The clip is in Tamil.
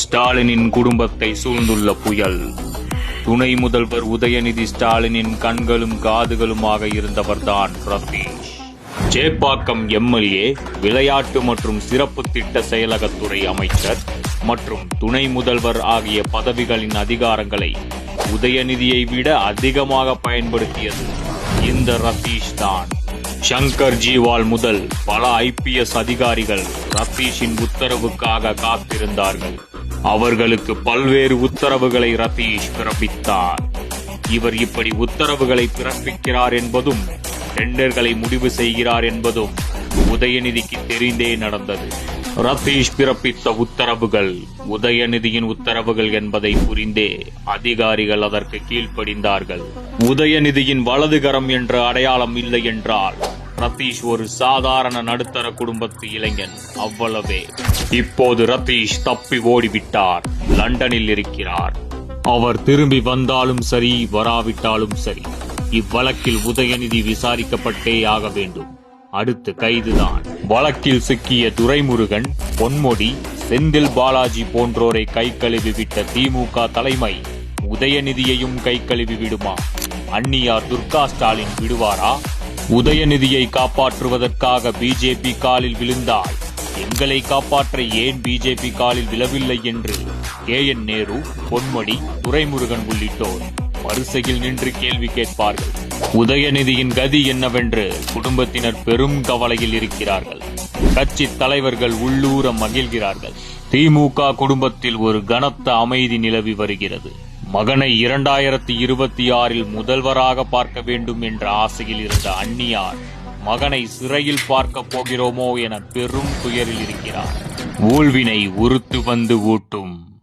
ஸ்டாலினின் குடும்பத்தை சூழ்ந்துள்ள புயல். துணை முதல்வர் உதயநிதி ஸ்டாலினின் கண்களும் காதுகளுமாக இருந்தவர்தான் ரதீஷ் ஜேப்பாக்கம் எம்எல்ஏ விளையாட்டு மற்றும் சிறப்பு திட்ட செயலகத்துறை அமைச்சர் மற்றும் துணை முதல்வர் ஆகிய பதவிகளின் அதிகாரங்களை உதயநிதியை விட அதிகமாக பயன்படுத்தியது இந்த ரதீஷ் தான். சங்கர் ஜிவால் முதல் பல ஐபிஎஸ் அதிகாரிகள் ரத்தீஷின் உத்தரவுக்காக காத்திருந்தார்கள். அவர்களுக்கு பல்வேறு உத்தரவுகளை ரதீஷ் பிறப்பித்தார். இவர் இப்படி உத்தரவுகளை பிறப்பிக்கிறார் என்பதும் டெண்டர்களை முடிவு செய்கிறார் என்பதும் உதயநிதிக்கு தெரிந்தே நடந்தது. ரதீஷ் பிறப்பித்த உத்தரவுகள் உதயநிதியின் உத்தரவுகள் என்பதை புரிந்தே அதிகாரிகள் அதற்கு கீழ்ப்படிந்தார்கள். உதயநிதியின் வலதுகரம் என்ற அடையாளம் இல்லை என்றால் ரதீஷ் ஒரு சாதாரண நடுத்தர குடும்பத்து இளைஞன். அவ்வளவே. இப்போது ரதீஷ் தப்பி ஓடிவிட்டார். லண்டனில் இருக்கிறார். அவர் திரும்பி வந்தாலும் சரி வராவிட்டாலும் சரி. இவ்வழக்கில் உதயநிதி விசாரிக்கப்பட்டே ஆக வேண்டும். அடுத்து கைதுதான். வழக்கில் சிக்கிய துரைமுருகன் பொன்முடி செந்தில் பாலாஜி போன்றோரை கை விட்ட திமுக தலைமை உதயநிதியையும் கை கழுவி விடுமா? அந்நியார் துர்கா ஸ்டாலின் விடுவாரா? உதயநிதியை காப்பாற்றுவதற்காக பிஜேபி காலில் விழுந்தால் எங்களை காப்பாற்ற ஏன் பிஜேபி காலில் விழவில்லை என்று கே என் நேரு பொன்மொழி துரைமுருகன் உள்ளிட்டோர் வரிசையில் நின்று கேள்வி கேட்பார்கள். உதயநிதியின் கதி என்னவென்று குடும்பத்தினர் பெரும் கவலையில் இருக்கிறார்கள். கட்சி தலைவர்கள் உள்ளூர மகிழ்கிறார்கள். திமுக குடும்பத்தில் ஒரு கனத்த அமைதி நிலவி வருகிறது. மகனை இரண்டாயிரத்தி இருபத்தி ஆறில் முதல்வராக பார்க்க வேண்டும் என்ற ஆசையில் இருந்த அந்நியார் மகனை சிறையில் பார்க்க போகிறோமோ என பெரும் துயரில் இருக்கிறார். ஊழ்வினை உறுத்து வந்து ஊட்டும்.